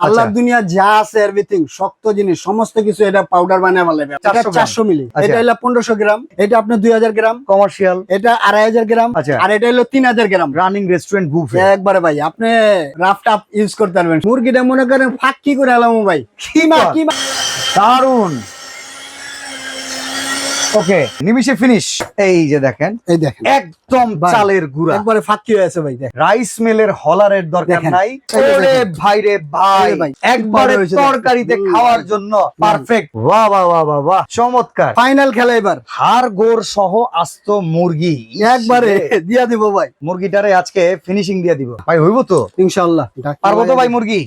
আল্লাহ দুনিয়া যা আছে এভরিথিং শক্ত জিনিস সমস্ত কিছু এটা পাউডার বানিয়ে ভালো এটা 400 চারশো মিলি। আচ্ছা। এটা হলো পনেরোশো গ্রাম এটা আপনার দুই হাজার গ্রাম। কমার্শিয়াল এটা আড়াই হাজার গ্রাম আচ্ছা। আর এটা হলো তিন হাজার গ্রাম। রানিং রেস্টুরেন্ট বুফ একবারে ভাই আপনি রাফ টাপ ইউজ করতে পারবেন। মুরগিটা মনে করেন ফাঁক কি করে আলাম ভাই। কিমা কি কিমা। দারুণ ওকে নিমিশে ফিনিশ এই যে দেখেন এই দেখেন। একদম চালের গুঁড়া। একবারে ফাঁকি হয়েছে ভাই রাইস মিলের হলারের দরকার নাই। ওরে ভাই রে ভাই একবারে। তরকারিতে খাওয়ার জন্য পারফেক্ট বাহ বাহ বাহ বাহ বাহ। চমৎকার। ফাইনাল খেলা এবার। হাড় গোড় সহ আস্ত মুরগি। একবারে দিয়া দিব ভাই। মুরগিটারে আজকে ফিনিশিং দিয়ে দিব। ভাই হইব তো? ইনশাল্লাহ পারব তো ভাই। মুরগি?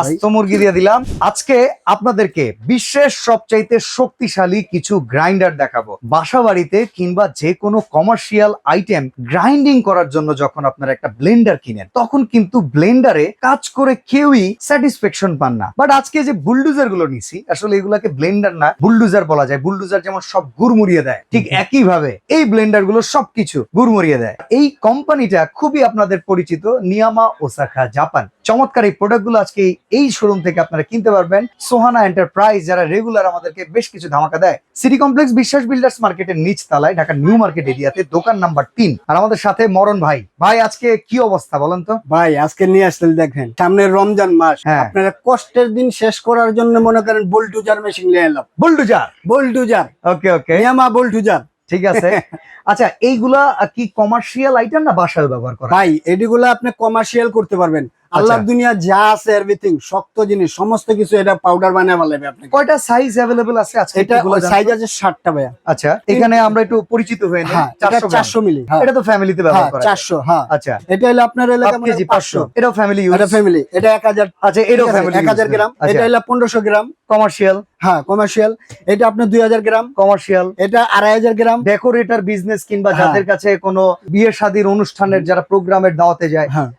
আস্ত মুরগি দিয়ে দিলাম। আজকে আপনাদেরকে বিশ্বের সবচাইতে শক্তিশালী কিছু গ্রাইন্ডার দেখাবো। বাসা বাড়িতে কিংবা যে কোনো কমার্শিয়াল আইটেম গ্রাইন্ডিং করার জন্য যখন আপনারা একটা ব্লেন্ডার কিনেন তখন কিন্তু ব্লেন্ডারে কাজ করে কেউই স্যাটিসফ্যাকশন পান না। বাট আজকে যে বুলডুজারগুলো নিছি আসলে এগুলাকে ব্লেন্ডার না বুলডুজার বলা যায়। বুলডুজার যেমন সব গুড়মুড়িয়ে দেয় ঠিক একই ভাবে এই ব্লেন্ডারগুলো সবকিছু গুড়মুড়িয়ে দেয়। এই কোম্পানিটা খুবই আপনাদের পরিচিত নিয়ামা ওসাকা জাপান চমৎকার এই প্রোডাক্টগুলো আজকে এই- শোরুম থেকে আপনারা কিনতে পারবেন। সোহানা এন্টারপ্রাইজ যারা রেগুলার আমাদেরকে বেশ কিছু ধামাকা দেয় সিটি কমপ্লেক্স বিশ্বাস বিল্ডার্স মার্কেটের নিচ তলায় ঢাকা নিউ মার্কেট এরিয়াতে দোকান নাম্বার তিন। আর আমাদের সাথে মরণ ভাই। ভাই আজকে কি অবস্থা বলেন তো? ভাই আজকে নিয়ে আসলেন দেখেন সামনে রমজান মাস। হ্যাঁ। আপনারা কষ্টের দিন শেষ করার জন্য মনে করেন বুলটুজার মেশিন নিয়ে এলাম। বুলডুজার বুলটুজার ওকে ওকে নিয়ামা বুলটুজার ঠিক আছে। আচ্ছা এইগুলা কি কমার্শিয়াল আইটেম না বাসায় ব্যবহার করা? ভাই এডিগুলো আপনি কমার্শিয়াল করতে পারবেন। আল্লাহ দুনিয়া যা আছে এভরিথিং শক্ত জিনিস সমস্ত কিছু এটা পাউডার বানিয়ে ভালো আপনি কয়টা সাইজ अवेलेबल আছে আজকে? এটা সাইজ। আছে ষাটটা ভাইয়া। আচ্ছা এখানে আমরা একটু পরিচিত হই হ্যাঁ 400 চারশো মিলি। এটা তো ফ্যামিলিতে ব্যবহার করা যায়। চারশো হ্যাঁ। আচ্ছা। এটা হলো আপনার এলাকা মানে 500 এটাও ফ্যামিলি ইউজ এটা ফ্যামিলি এটা এক হাজার আচ্ছা এটাও ফ্যামিলি এক হাজার গ্রাম। আচ্ছা। এটা হলো 1500 গ্রাম। কমার্শিয়াল হ্যাঁ কমার্শিয়াল এটা আপনার দুই হাজার গ্রাম। কমার্শিয়াল এটা আড়াই হাজার গ্রাম। ডেকোরেটর বিজনেস কিংবা হ্যাঁ। যাদের কাছে কোনো বিয়ে শাদীর অনুষ্ঠানের যারা প্রোগ্রামের দাওয়াতে যায় হ্যাঁ।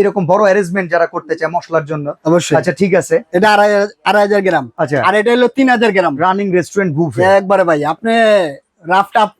এরকম বড় অ্যারেঞ্জমেন্ট যারা করতে চায় মশলার জন্য। অবশ্যই। আচ্ছা ঠিক আছে। এটা আড়াই আড়াই হাজার গ্রাম। আচ্ছা। আর এটা হলো তিন হাজার গ্রাম। রানিং রেস্টুরেন্ট বুফে একবারে ভাই আপনি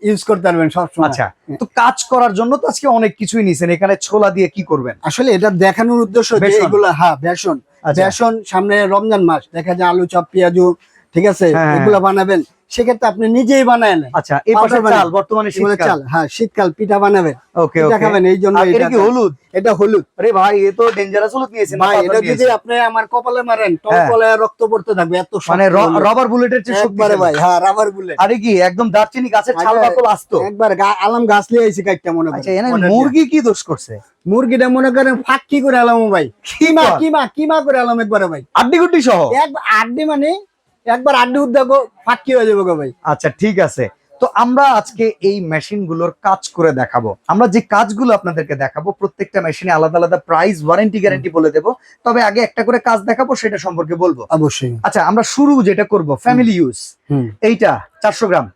ইউজ করতে পারবেন সবসময়। আচ্ছা। তো কাজ করার জন্য তো আজকে অনেক কিছুই নিছেন। এখানে ছোলা দিয়ে কি করবেন? আসলে এটা দেখানোর উদ্দেশ্য এগুলো হ্যাঁ বেসন। আচ্ছা। বেসন সামনে রমজান মাস। দেখা যায় আলু চপ পেঁয়াজু ঠিক আছে? হ্যাঁ। এগুলো বানাবেন। সেক্ষেত্রে আপনি নিজেই বানায় আচ্ছা এই পাশে চাল বর্তমানে শীতকাল। চাল হ্যাঁ শীতকাল পিঠা বানাবেন। ওকে ওকে। খাবেন এই জন্য এটা কি হলুদ? এটা হলুদ। আরে ভাই এ তো ডেঞ্জারাস হলুদ নিয়েছেন ভাই এটা যদি আপনি আমার কপালে মারেন হ্যাঁ। রক্ত পড়তে থাকবে এত মানে। রবার বুলেটের চেয়ে একবারে শক্তিশালী। ভাই হ্যাঁ রাবার বুলেট আরে কি একদম দারচিনি গাছের ছাল বাকল আসতো একবার গা- আলাম গাছ লিয়ে আইছি কাইটটা মনে আচ্ছা এনে মুরগি কি দোষ করছে? মুরগিটা মনে করেন ফাঁক কি করে আলাম ভাই। কিমা? কিমা কিমা করে আলাম একবারে ভাই। আড্ডি গুড্ডি সহ? একবার আড্ডি মানে একবার আড্ডি উদ্যোগ ফাঁকি হয়ে যাবে ভাই। আচ্ছা ঠিক আছে। তো আমরা আজকে এই মেশিনগুলোর কাজ করে দেখাবো। আমরা যে কাজগুলো আপনাদেরকে দেখাবো প্রত্যেকটা মেশিনে আলাদা আলাদা প্রাইস ওয়ারেন্টি গ্যারান্টি বলে দেবো। তবে আগে একটা করে কাজ দেখাবো সেটা সম্পর্কে বলব। অবশ্যই। আচ্ছা আমরা শুরু যেটা করব ফ্যামিলি ইউজ হুম। এইটা চারশো গ্রাম।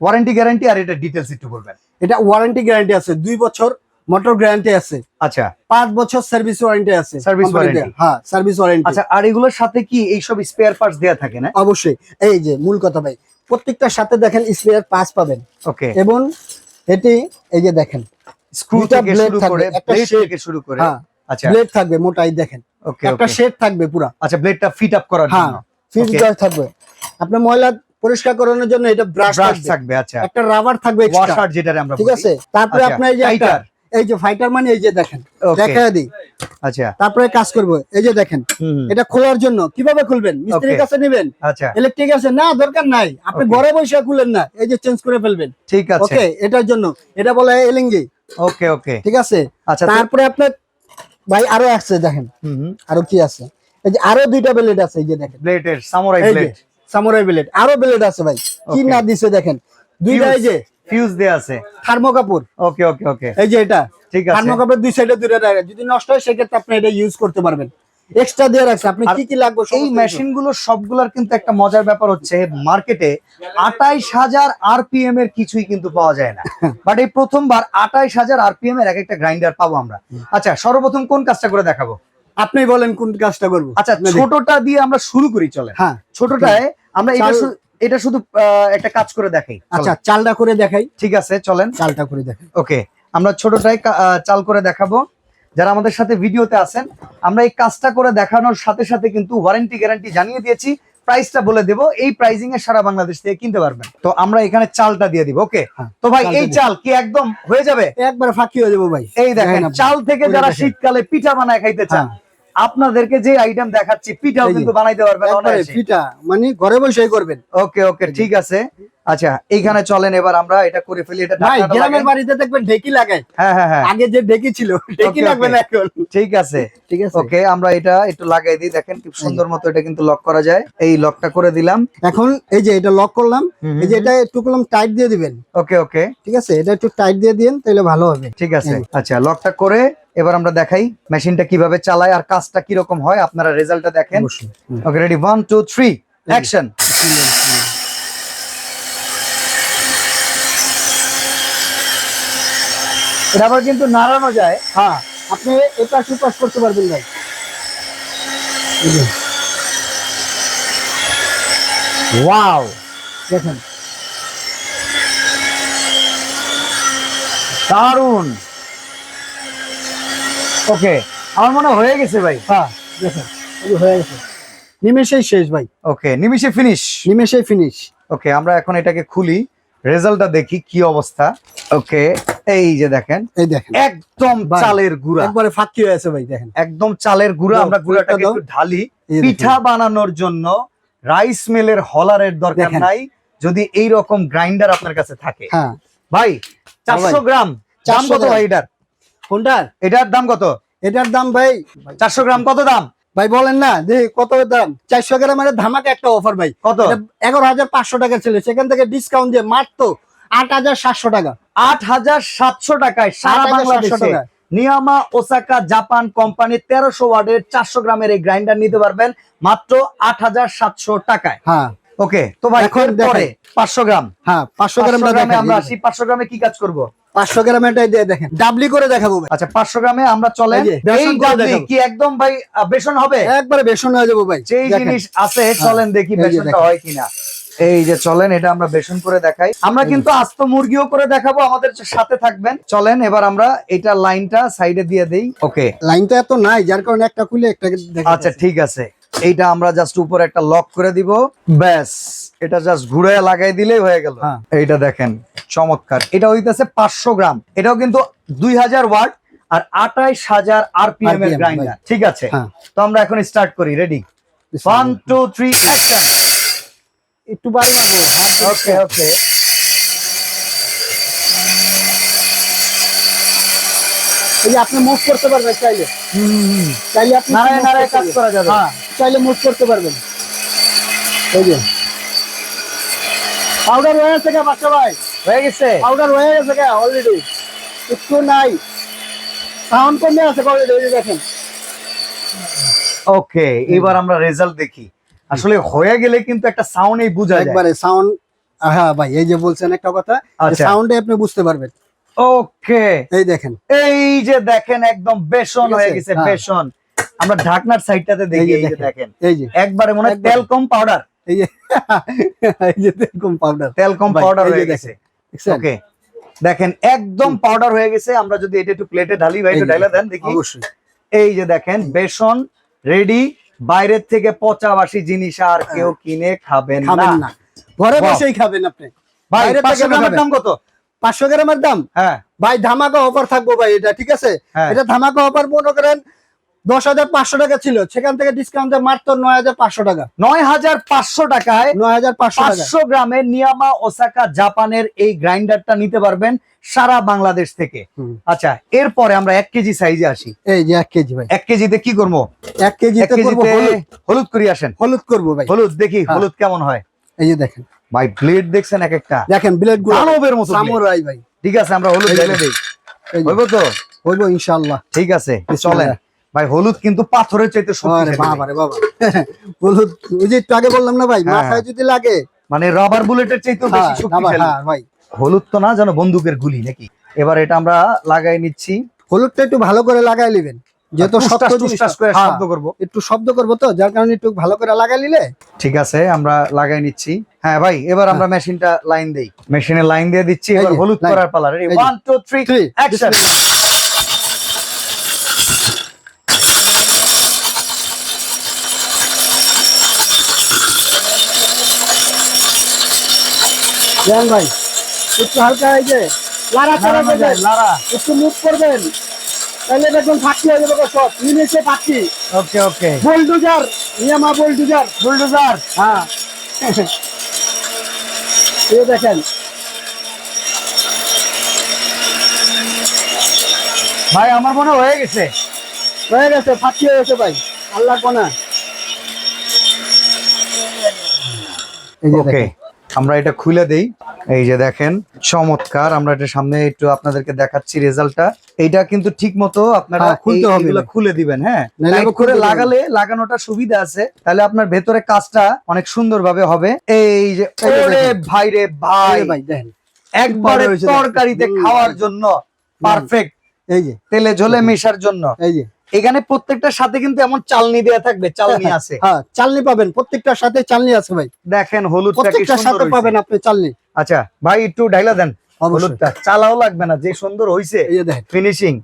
ওয়ারেন্টি গ্যারান্টি আর এটা ডিটেলস একটু বলবেন। এটা ওয়ারেন্টি গ্যারান্টি আছে। দুই বছর মোটর গ্যারান্টি আছে। আচ্ছা। পাঁচ বছর সার্ভিস ওয়ারেন্টি আছে। Service warranty। হ্যাঁ সার্ভিস ওয়ারেন্টি। আচ্ছা আর এগুলোর সাথে কি এইসব স্পেয়ার পার্টস দেয়া থাকে না? অবশ্যই। এই যে মূল কথা ভাই প্রত্যেকটার সাথে দেখেন স্পেয়ার পাস পাবেন। ওকে। এবং এটি এই যে দেখেন স্ক্রু থেকে শুরু করে ব্লেড থেকে শুরু করে। আচ্ছা। ব্লেড থাকবে মোটাই দেখেন। ওকে একটা শেড থাকবে পুরা। আচ্ছা ব্লেডটা ফিট আপ করার হ্যাঁ জন্য। Fit Okay. থাকবে। আপনার ময়লা পরিষ্কার করানোর জন্য এটা ব্রাশ থাকবে। আচ্ছা। একটা রাবার থাকবে ওয়াশার যেটা আমরা ঠিক আছে? তারপরে আচ্ছা, আপনার এই যে এই যে ফাইটার মানে এই যে দেখেন দেখা দিই। আচ্ছা। তারপরে কাজ করব। এই যে দেখেন এটা খোলার জন্য কীভাবে খুলবেন? মিস্ত্রির কাছে নেবেন? আচ্ছা। ইলেকট্রিক আছে? না দরকার নাই। আপনি ঘরে বসে খুলেন না এই যে চেঞ্জ করে ফেলবেন। ঠিক আছে। ওকে এটার জন্য। এটা বলা হয় এলিঙ্গি ওকে ওকে ঠিক আছে? আচ্ছা তারপরে আপনার ভাই আরও আছে দেখেন। আরও কি আছে? এই যে আরও দুইটা ব্লেড আছে এই যে দেখেন। ব্লেডের সামুরাই ব্লেড সামুরাই ব্লেড আরও ব্লেড আছে ভাই। কি না দিছে দেখেন। দুইটা এই যে ফিউজ দেয়া আছে। থার্মো কাপড়। ওকে ওকে ওকে এই যে এটা ঠিক আছে। থার্মো কাপড় দুই সাইডে দুইটা রাখা যদি নষ্ট হয় সেক্ষেত্রে আপনি এটা ইউজ করতে পারবেন। এক্সট্রা দিয়ে রাখছে। আপনি কি কি লাগবে এই মেশিনগুলো সবগুলোর কিন্তু একটা মজার ব্যাপার হচ্ছে মার্কেটে আটাইশ হাজার আরপিএম এর কিছুই কিন্তু পাওয়া যায় না। বাট এই প্রথমবার আটাইশ হাজার আরপিএম এর এক একটা গ্রাইন্ডার পাবো আমরা। আচ্ছা সর্বপ্রথম কোন কাজটা করে দেখাবো? আপনি বলেন কোন কাজটা করব। আচ্ছা ছোটটা দিয়ে আমরা শুরু করি চলে হ্যাঁ। ছোটটায় আমরা এটা এটা শুধু একটা কাজ করে দেখাই। আচ্ছা চালটা করে দেখাই। ঠিক আছে চলেন। চালটা করে দেখাই। ওকে আমরা ছোটটাই চাল করে দেখাবো। যারা আমাদের সাথে ভিডিওতে আছেন আমরা এই কাজটা করে দেখানোর সাথে সাথে কিন্তু ওয়ারেন্টি গ্যারান্টি জানিয়ে দিয়েছি। প্রাইসটা বলে দেবো এই প্রাইজিং এ সারা বাংলাদেশ থেকে কিনতে পারবেন। তো আমরা এখানে চালটা দিয়ে দিব ওকে? হ্যাঁ, তো ভাই এই চাল কি একদম হয়ে যাবে? একবারে ফাঁকি হয়ে যাব ভাই। এই দেখেন। চাল থেকে যারা শীতকালে পিঠা বানায় খাইতে চান হ্যাঁ। আপনাদেরকে যে আইটেম দেখাচ্ছি পিঠাও কিন্তু বানাইতে পারবেন পিঠা মানে ঘরে বসেই করবেন। ওকে ওকে ঠিক আছে। আচ্ছা এইখানে চলেন এবার আমরা এটা করে ফেলি এটা ভাই গ্রামের বাড়িতে দেখবেন ঢেকি লাগায়। হ্যাঁ হ্যাঁ হ্যাঁ। আগে যে ঢেকি ছিল ঢেকি লাগবে না এখন। ঠিক আছে। ঠিক আছে। ওকে আমরা এটা একটু লাগাই দিই দেখেন খুব সুন্দর মতো এটা কিন্তু লক করা যায়। এই লকটা করে দিলাম। এখন এই যে এটা লক করলাম এই যে এটা একটু করলাম টাইট দিয়ে দিবেন। ওকে ওকে ঠিক আছে? এটা একটু টাইট দিয়ে দিন তাহলে ভালো হবে। ঠিক আছে। আচ্ছা লকটা করে এবার আমরা দেখাই মেশিনটা কীভাবে চালায় আর কাজটা কীরকম হয়। আপনারা রেজাল্টটা দেখেন। Okay ready one two three action এটা আবার কিন্তু নাড়ানো যায়। হ্যাঁ। আপনি এটা সুপাস করতে পারবেন ভাই। ওয়াও। দেখেন। দারুণ ওকে আমার মনে হয়ে গেছে ভাই। হ্যাঁ। দেখেন হয়ে গেছে। নিমেষেই শেষ ভাই। ওকে নিমিশে ফিনিশ নিমেষেই ফিনিশ ওকে আমরা এখন এটাকে খুলি। রেজাল্টটা দেখি কি অবস্থা। ওকে এই যে দেখেন এই দেখেন। একদম চালের গুঁড়া। একবারে ফাঁকি হয়ে আছে ভাই দেখেন। একদম চালের গুঁড়া আমরা গুঁড়াটাকে একটু ঢালি। পিঠা বানানোর জন্য রাইস মিলের হলারের দরকার নাই যদি এই রকম গ্রাইন্ডার আপনার কাছে থাকে। হ্যাঁ। ভাই চারশো গ্রাম দাম কত। ভাই এটার? কোনটার? এটার দাম কত? এটার দাম ভাই চারশো গ্রাম কত দাম? ভাই বলেন না দেখি কত দাম? চারশো গ্রামের ধামাকে একটা অফার ভাই। কত? এগারো হাজার পাঁচশো টাকা ছিল সেখান থেকে ডিসকাউন্ট দিয়ে মাত্র আট হাজার সাতশো টাকা। আট হাজার সাতশো টাকায় সারা 8,700 বাংলাদেশে নিয়ামা ওসাকা জাপান কোম্পানি তেরোশো ওয়ার্ডের চারশো গ্রামের এই গ্রাইন্ডার নিতে পারবেন মাত্র আট হাজার সাতশো টাকায়। হ্যাঁ। ওকে তো ভাই এখন পরে পাঁচশো গ্রাম। হ্যাঁ পাঁচশো গ্রামে আমরা আসি পাঁচশো গ্রামে কি কাজ করব? পাঁচশো গ্রাম এটাই দিয়ে দেখেন ডাবলি করে দেখাবো আচ্ছা পাঁচশো গ্রামে আমরা চলেন এই ডাবলি। কি একদম ভাই বেসন হবে? একবারে বেসন হয়ে যাব ভাই। যেই জিনিস আছে চলেন দেখি বেসনটা হয় কিনা। এই যে চলেন এটা আমরা বেসন করে দেখাই। আমরা কিন্তু আস্ত মুরগিও করে দেখাবো আমাদের সাথে থাকবেন। চলেন এবার আমরা এটা লাইনটা সাইডে দিয়ে দেই। ওকে। লাইনটা এত নাই যার কারণে একটা খুলে একটা আচ্ছা ঠিক আছে। এইটা আমরা জাস্ট উপরে একটা লক করে দিব। ব্যাস। এটা জাস্ট ঘুরে লাগাই দিলেই হয়ে গেল। হ্যাঁ। এইটা দেখেন চমৎকার। এটা হইতেছে পাঁচশো গ্রাম। এটাও কিন্তু দুই হাজার ওয়াট আর আঠাইশ হাজার আরপিএম এর গ্রাইন্ডার ঠিক আছে? হ্যাঁ। তো আমরা এখন স্টার্ট করি। Ready one two three action একটু বাড়ি মারবো ওকে ওকে এই আপনি মুভ করতে পারবেন চাইলে। চাইলে আপনি নাড়ায় নাড়ায় কাজ করা যাবে। হ্যাঁ চাইলে মুভ করতে পারবেন। এই যে। পাউডার হয়ে গেছে কে বাচ্চা ভাই। হয়ে গেছে? পাউডার হয়ে গেছে কে অলরেডি একটু নাই। সাউন্ড কমে আছে অলরেডি দেখেন। ওকে এবার আমরা রেজাল্ট দেখি। আসলে হয়ে গেলে কিন্তু একটা সাউন্ডেই বোঝা যায়। একবারে সাউন্ড হ্যাঁ ভাই এই যে বলছেন একটা কথা আচ্ছা। সাউন্ডে আপনি বুঝতে পারবেন। ওকে। এই দেখেন। এই যে দেখেন একদম বেসন হয়ে গেছে হ্যাঁ। বেসন। আমরা ঢাকনার সাইডটাতে দেখি এই যে দেখেন। এই যে। একবারে মনে হয় একদম। তেল কম পাউডার এই যে এই যে দেখুন পাউডার তেল পাউডার হয়ে গেছে। ওকে দেখেন একদম পাউডার হয়ে গেছে। আমরা যদি এটা একটু প্লেটে ঢালি ভাই একটু ঢাইলা দেন দেখি। অবশ্যই। এই যে দেখেন বেসন রেডি বাইরের থেকে পচাবাসি জিনিস আর কেউ কিনে খাবেন হ্যাঁ। না। ঘরে বসেই খাবেন আপনি। বাইরে পাঁচশো গ্রামের দাম কত? পাঁচশো গ্রামের দাম? হ্যাঁ। ভাই ধামাকা অফার থাকব ভাই এটা ঠিক আছে? হ্যাঁ। এটা ধামাকা অফার মনে করেন দশ হাজার পাঁচশো টাকা ছিল। সেখান থেকে ডিসকাউন্ট মাত্র নয় হাজার পাঁচশো টাকা। নয় হাজার পাঁচশো টাকায় নয় হাজার পাঁচশো গ্রামের নিয়ামা ওসাকা জাপানের এই গ্রাইন্ডারটা নিতে পারবেন সারা বাংলাদেশ থেকে। আচ্ছা এরপরে আমরা এক কেজি সাইজে আসি। এই যে এক কেজি ভাই। এক কেজিতে কি করব? এক কেজি হলুদ। করি আসেন। হলুদ করব ভাই। হলুদ দেখি হ্যাঁ। হলুদ কেমন হয়? এই যে দেখেন। ভাই ব্লেড দেখছেন এক একটা। দেখেন ব্লেডগুলো মতো। সামুরাই ভাই। ঠিক আছে আমরা হলুদ। ঢেলে দিই। হইব তো? হইবো ইনশাআল্লাহ। ঠিক আছে। চলেন। ভাই হলুদ কিন্তু পাথরের চাইতে শক্তিশালী বাবা। হলুদ ওই যে একটু আগে বললাম না ভাই হ্যাঁ, মাথায় যদি লাগে। মানে রাবার বুলেটের হ্যাঁ, বেশি ভাই, শক্তিশালী। হ্যাঁ ভাই। হলুদ তো না যেন বন্দুকের গুলি নাকি? এবার এটা আমরা লাগাই নিচ্ছি। হলুদটা একটু ভালো করে লাগাই নেবেন। যেহেতু হ্যাঁ, শব্দ করব। একটু শব্দ করব তো যার কারণে একটু ভালো করে লাগাই নিলে। ঠিক আছে আমরা লাগাই নিচ্ছি। হ্যাঁ ভাই এবার আমরা মেশিনটা লাইন দেই। মেশিনে লাইন দিয়ে দিচ্ছি এবার হলুদ করার পালা। রেডি 1 2 3 অ্যাকশন দেন ভাই একটু হালকা এই যে নাড়ানো যায়, একটু মুভ করবেন। তাহলে ফাঁকি হয়ে যাবে সব। নিমেষে ফাঁকি। Okay okay. বোল্ডুজার নিয়ামা বোল্ডুজার বুলডোজার হ্যাঁ। এই দেখেন। ভাই আমার মনে হয়ে গেছে। হয়ে গেছে ফাঁকি হয়ে গেছে ভাই। আল্লাহ কোনা। এই যে দেখেন। আমরা এটা খুলে দেই। এই যে দেখেন চমৎকার। আমরা এটা সামনে একটু আপনাদেরকে দেখাচ্ছি রেজাল্টটা। এইটা কিন্তু ঠিক মতো আপনারা হ্যাঁ, খুলতে হবে খুলে দিবেন হ্যাঁ। করে লাগালে লাগানোটা সুবিধা আছে। তাহলে আপনার ভেতরে কাজটা অনেক সুন্দরভাবে হবে। এই যে ভাই রে ভাই। ভাই দেখেন। একবারে তরকারিতে খাওয়ার জন্য পারফেক্ট এই যে। তেলে ঝোলে মেশার জন্য। এই যে। এখানে প্রত্যেকটার সাথে কিন্তু এমন চালনি দেয়া থাকবে চালনি আছে। হ্যাঁ চালনি পাবেন প্রত্যেকটার সাথে চালনি আছে ভাই। দেখেন হলুদটা কি প্রত্যেকটার সাথে পাবেন আপনি চালনি। আচ্ছা ভাই একটু ডাইলা দেন। হলুদটা চালাও লাগবে না যে সুন্দর হইছে। এই দেখেন। ফিনিশিং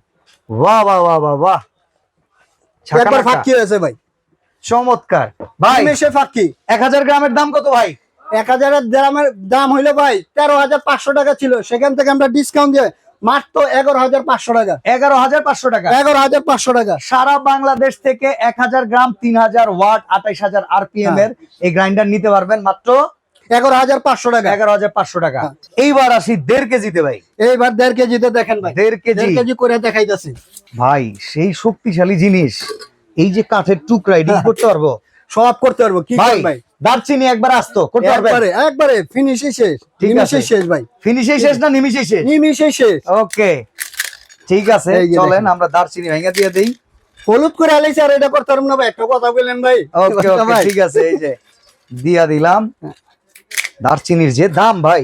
বাহ বাহ বাহ বাহ বাহ। একবার। ফাঁকি হয়েছে ভাই। চমৎকার। ভাই। নিমেষে ফাঁকি। এক হাজার গ্রামের দাম কত ভাই? এক হাজারের গ্রামের দাম হইল ভাই তেরো হাজার পাঁচশো টাকা ছিল। সেখান থেকে আমরা ডিসকাউন্ট দিয়ে মাত্র এগারো হাজার পাঁচশো টাকা। এগারো হাজার পাঁচশো টাকা। এগারো হাজার পাঁচশো টাকা। সারা বাংলাদেশ থেকে এক হাজার গ্রাম তিন হাজার ওয়াট আঠাইশ হাজার আরপিএম হ্যাঁ। এর এই গ্রাইন্ডার নিতে পারবেন মাত্র এগারো হাজার পাঁচশো টাকা। এগারো হাজার পাঁচশো টাকা। হ্যাঁ। এইবার আসি দেড় কেজিতে ভাই। এইবার দেড় কেজিতে দেখেন ভাই। দেড় কেজি। করে দেখাইতেছি। ভাই সেই শক্তিশালী জিনিস। এই যে কাঠের টুকরা এডিট হ্যাঁ। করতে পারব? সব করতে পারব। কি ভাই ভাই? দারচিনি একবার আসতো করতে একবারে একবারে ফিনিশই শেষ ঠিক আছে। শেষ ভাই। ফিনিশেই শেষ না নিমিশেই শেষ? নিমিশেই শেষ। ওকে ঠিক আছে চলেন আমরা দারচিনি ভেঙে দিয়ে দেই। হলুদ করে আলাইছে আর এটা করতে পারব না ভাই একটা কথা বললেন ভাই। ওকে ওকে ঠিক আছে এই যে দিয়া দিলাম। দারচিনির যে দাম ভাই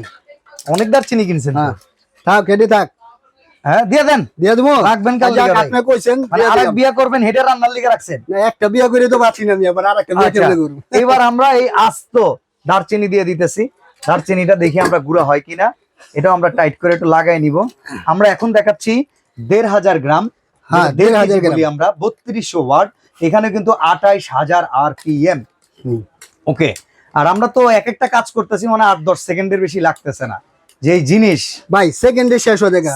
অনেক দারচিনি কিনছেন। হ্যাঁ। থাক কেটে থাক। হ্যাঁ দিয়ে দেন। দিয়ে দেবো। রাখবেন কাল যাক, লিগা ভাই। আপনি কইছেন মানে আরেক বিয়া করবেন হেডে রান্নার লিগে রাখছেন। একটা বিয়ে করে তো বাঁচি না আমি আবার আর একটা আচ্ছা, কেমনে করব। এবার আমরা এই আস্ত দারচিনি দিয়ে দিতেছি। দারচিনিটা দেখি আমরা গুঁড়া হয় কিনা। এটাও আমরা টাইট করে একটু লাগাই নিব। আমরা এখন দেখাচ্ছি দেড় হাজার গ্রাম হ্যাঁ, দেড় দেড় হাজার গ্রাম। আমরা বত্রিশশো ওয়াট। এখানে কিন্তু আঠাইশ হাজার আর পিএম। ওকে আর আমরা তো এক একটা কাজ করতেছি মানে আট দশ সেকেন্ডের বেশি লাগতেছে না। যে জিনিস ভাই সেকেন্ডে শেষ হয়ে যায় এ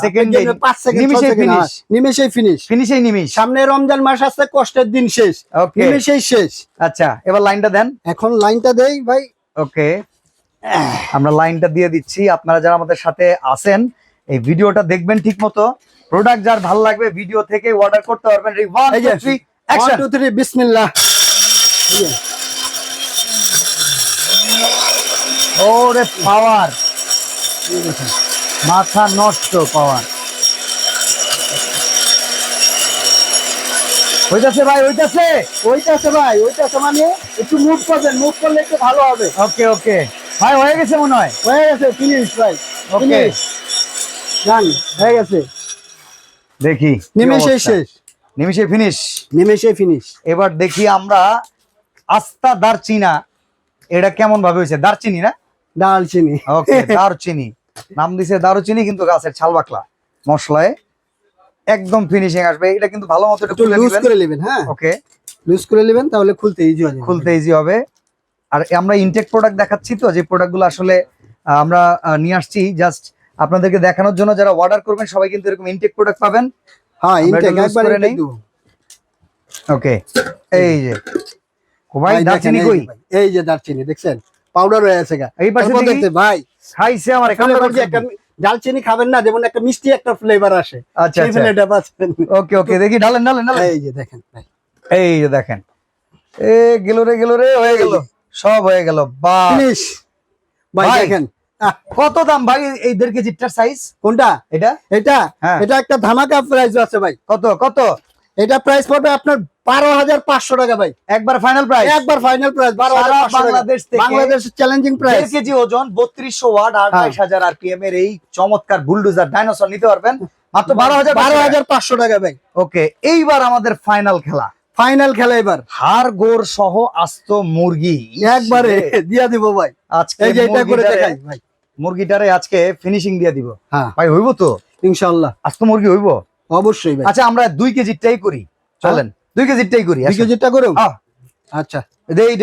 পাঁচ সেকেন্ড নিমিষেই finish। নিমেষেই ফিনিশ ফিনিশেই নিমিশ সামনে রমজান মাস আসছে কষ্টের দিন শেষ। ওকে নিমেষেই শেষ। আচ্ছা এবার লাইনটা দেন। এখন লাইনটা দেই ভাই। ওকে আমরা লাইনটা দিয়ে দিচ্ছি। আপনারা যারা আমাদের সাথে আছেন এই ভিডিওটা দেখবেন ঠিক মতো প্রোডাক্ট যার ভালো লাগবে ভিডিও থেকে অর্ডার করতে পারবেন। One two three one action two three বিসমিল্লাহ। ওরে পাওয়ার! মাথা নষ্ট পাওয়ার। হইতাছে ভাই হইতাছে? ওইটা আছে ভাই ওইটা আছে মানে একটু মুভ করবেন মুভ করলে একটু ভালো হবে। ওকে ওকে। ভাই হয়ে গেছে মনে হয়? হয়ে গেছে ফিনিশ ভাই ওকে। জান হয়ে গেছে। দেখি কি নিমেষেই শেষ। নিমেষে ফিনিশ নিমেষেই ফিনিশ এবার দেখি আমরা আস্তা দারচিনা এটা কেমন ভাবে হয়েছে? দারচিনি না? দালচিনি ওকে দারচিনি। নাম দিছে দারুচিনি কিন্তু গাছের ছাল বাকলা। মশলায় একদম ফিনিশিং আসবে। এটা কিন্তু ভালো মতো একটু লুজ করে নেবেন হ্যাঁ? ওকে। লুজ করে নেবেন তাহলে খুলতে ইজি হবে খুলতে ইজি হবে। আর আমরা ইনটেক প্রোডাক্ট দেখাচ্ছি তো যে প্রোডাক্টগুলো আসলে আমরা নিয়ে আসছি। জাস্ট আপনাদেরকে দেখানোর জন্য যারা অর্ডার করবেন সবাই কিন্তু এরকম ইনটেক প্রোডাক্ট পাবেন। হ্যাঁ ইনটেক একবার নেই। ওকে এই যে। ভাই দারচিনি কই? এই যে দারচিনি দেখছেন? পাউডার হয়ে আছে এই পাশে দেখতে ভাই খাইছে আমার একটা দালচিনি খাবেন না যেমন একটা মিষ্টি একটা ফ্লেভার আসে। আচ্ছা আচ্ছা। পাচ্ছেন। ওকে ওকে দেখি ঢালেন ঢালেন ঢালেন এই যে দেখেন এই যে দেখেন। এ গেল রে গেল রে হয়ে গেল। সব হয়ে গেল বা। ফিনিশ ভাই। দেখেন। কত দাম ভাই এই দেড় কেজিটার সাইজ কোনটা? এটা? এটা? হ্যাঁ। এটা একটা ধামাকা প্রাইস আছে ভাই। কত কত? এটা প্রাইস পড়বে আপনার বারো হাজার পাঁচশো টাকা ভাই। একবার ফাইনাল প্রাইস একবার ফাইনাল প্রাইস বারো হাজার বাংলাদেশ থেকে চ্যালেঞ্জিং প্রাইস কেজি ওজন বত্রিশশো ওয়াট হ্যাঁ। আঠাইশ হাজার আরপিএম এর এই চমৎকার বুলডোজার ডাইনোসর নিতে পারবেন। মাত্র বারো হাজার বারো হাজার পাঁচশো টাকা ভাই। ওকে এইবার আমাদের ফাইনাল খেলা। ফাইনাল খেলা এবার। হাড় গোড় সহ আস্ত মুরগি। একবারে দিয়া দিব ভাই। আজকে এটা করে দেখাই ভাই। মুরগিটারে আজকে ফিনিশিং দিয়ে দিব। হ্যাঁ। ভাই হইব তো? ইনশাল্লাহ আস্ত মুরগি হইব? অবশ্যই ভাই। আচ্ছা আমরা দুই কেজিটাই করি। চলেন। দুই কেজিটাই করি দুই কেজিটা হ্যাঁ। আচ্ছা।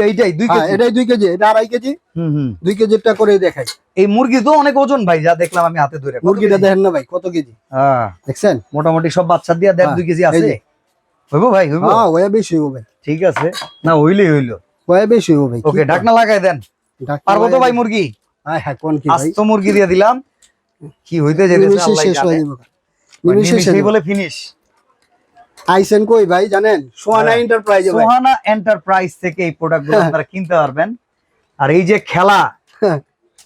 এইটাই দুই হ্যাঁ, কেজি। এটাই দুই কেজি এটা আড়াই কেজি। হুম হুম। দুই কেজিটা করে দেখাই। এই মুরগি তো অনেক ওজন ভাই যা দেখলাম আমি হাতে ধরে। মুরগিটা দেখেন না ভাই কত কেজি? হ্যাঁ, দেখছেন? মোটামুটি সব বাচ্চা দিয়ে দেড় দুই কেজি আছে? যে। ভাই হইব? হ্যাঁ ওয়া বেশি হবে ঠিক আছে। না হইলেই হইল। ওয়া বেশি হবে ভাই ওকে ঢাকনা লাগাই দেন। পারব তো ভাই- ভাই মুরগি? হ্যাঁ হ্যাঁ কোন কি ভাই? আস্ত মুরগি দিয়ে দিলাম। কি হইতে যেতেছে নিমিষে শেষ হয়ে যাবে। নিমিষে শেষ বলে ফিনিশ আইসেন কই ভাই জানেন? সোহানা হ্যাঁ। এন্টারপ্রাইজে সোহানা এন্টারপ্রাইজ থেকে এই প্রোডাক্টগুলো হ্যাঁ। আপনারা কিনতে পারবেন। আর এই যে খেলা হ্যাঁ।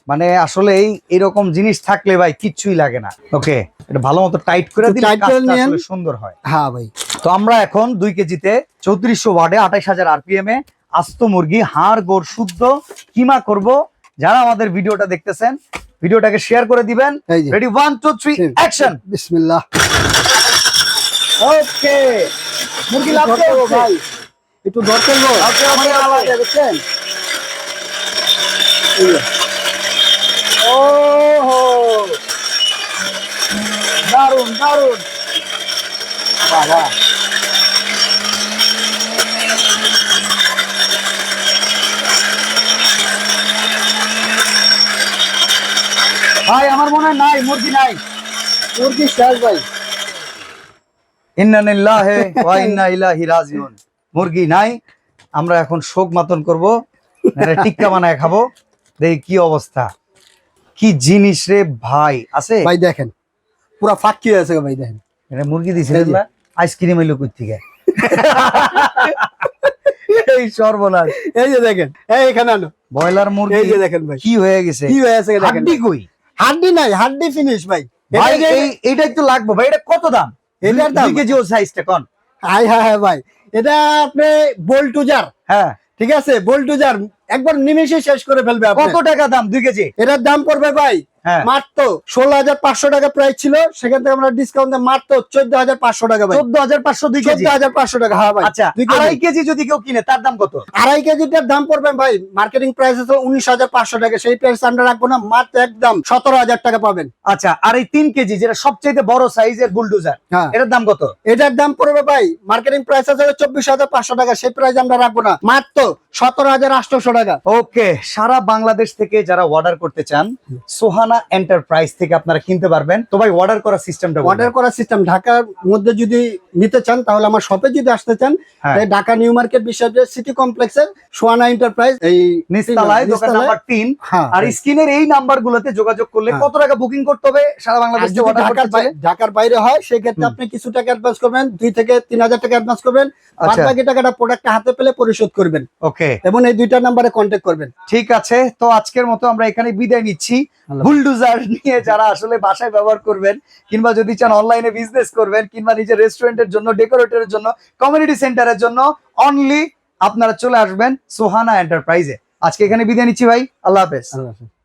মানে আসলে এই এরকম জিনিস থাকলে ভাই কিচ্ছুই লাগে না। ওকে এটা ভালো মতো টাইট করে দিলে। আসলে সুন্দর হয়। হ্যাঁ ভাই। তো আমরা এখন দুই কেজিতে চৌত্রিশশো ওয়ার্ডে আঠাইশ হাজার আরপিএম এ আস্ত মুরগি হাড় গোড় শুদ্ধ কিমা করব। যারা আমাদের ভিডিওটা দেখতেছেন ভিডিওটাকে শেয়ার করে দিবেন। Ready one two three action বিসমিল্লাহ। ওকে। মুরগি লাভ ধরতে ভাই। একটু আমার আলাদা দেখছেন ও হো দারুণ দারুণ বাবা। ভাই আমার মনে হয় নাই মুরগি নাই। মুরগি শেষ ভাই। ইন্না ওয়া ইন্না ইলাইহি রাজিউন। মুরগি নাই আমরা এখন শোক মাতন করব টিক্কা বানায় খাব। দেখি কি অবস্থা। কি জিনিস রে ভাই আছে? ভাই দেখেন পুরা ফাঁকি আছে ভাই দেখেন। এটা মুরগি দিছিলেন না আইসক্রিম এলো কই থেকে এই সর্বনাশ। এই যে দেখেন এই এখানে আনো। ব্রয়লার এই মুরগি যে দেখেন ভাই। কি হয়ে গেছে? কি হয়ে দেখেন। হাড্ডি কই? হাড্ডি নাই হাড্ডি ফিনিশ ভাই। ভাই এটা যে- এই তো লাগবে। ভাই এটা কত দাম? এটার দাম? কেজি ও সাইজটা কোন? হাই হ্যাঁ হ্যাঁ ভাই। এটা আপনি বোল্টুজার হ্যাঁ। ঠিক আছে? বোল্টুজার একবার নিমেষে শেষ করে ফেলবে কত টাকা দাম দুই কেজি? এটার দাম পড়বে ভাই মাত্র ষোলো হাজার পাঁচশো টাকা প্রাইস ছিল সেখান থেকে আমরা ডিসকাউন্ট মাত্র চোদ্দ হাজার পাঁচশো টাকা চোদ্দ হাজার পাঁচশো দুই চোদ্দ হাজার পাঁচশো টাকা হ্যাঁ ভাই। আচ্ছা আড়াই কেজি। যদি কেউ কিনে তার দাম কত? আড়াই কেজিটার দাম পড়বে ভাই মার্কেটিং প্রাইস আছে উনিশ হাজার পাঁচশো টাকা সেই প্রাইস আমরা রাখব না মাত্র একদম সতেরো হাজার টাকা পাবেন। আচ্ছা আর এই তিন কেজি যেটা সবচেয়ে বড় সাইজের বুলডোজার হ্যাঁ। এটার দাম কত? এটার দাম পড়বে ভাই মার্কেটিং প্রাইস আছে চব্বিশ হাজার পাঁচশো টাকা সেই প্রাইস আমরা রাখব না মাত্র সতেরো হাজার আটশোশো টাকা। ওকে সারা বাংলাদেশ থেকে যারা অর্ডার করতে চান সোহানা এন্টারপ্রাইজ থেকে আপনারা কিনতে পারবেন। তো ভাই অর্ডার করার সিস্টেমটা অর্ডার করার সিস্টেম ঢাকার মধ্যে যদি নিতে চান তাহলে আমার শপে যদি আসতে চান হ্যাঁ। ঢাকা নিউ মার্কেট বিশ্বের সিটি কমপ্লেক্সের সোয়ানা এন্টারপ্রাইজ এই নিচতলায় দোকান নাম্বার তিন। হ্যাঁ। আর স্ক্রিনের এই নাম্বার গুলোতে যোগাযোগ করলে হ্যাঁ। কত টাকা বুকিং করতে হবে সারা বাংলাদেশ যদি অর্ডার করতে চাইলে ঢাকার বাইরে হয় সেক্ষেত্রে হুম। আপনি কিছু টাকা অ্যাডভান্স করবেন দুই থেকে তিন হাজার টাকা অ্যাডভান্স করবেন। বাদ আচ্ছা বাকি টাকাটা প্রোডাক্টটা হাতে পেলে পরিশোধ করবেন। ওকে এবং এই দুইটা নাম্বারে কন্ট্যাক্ট করবেন। ঠিক আছে তো আজকের মতো আমরা এখানে বিদায় নিচ্ছি। আল্লাহ। বুলডোজার নিয়ে যারা আসলে বাসায় ব্যবহার করবেন, কিংবা যদি চান অনলাইনে বিজনেস করবেন, কিংবা নিজের রেস্টুরেন্টের জন্য ডেকোরেটরের জন্য কমিউনিটি সেন্টারের জন্য অনলি আপনারা চলে আসবেন সোহানা এন্টারপ্রাইজে আজকে এখানে বিদায় নিচ্ছি ভাই, আল্লাহ হাফেজ আল্লাহ হাফেজ।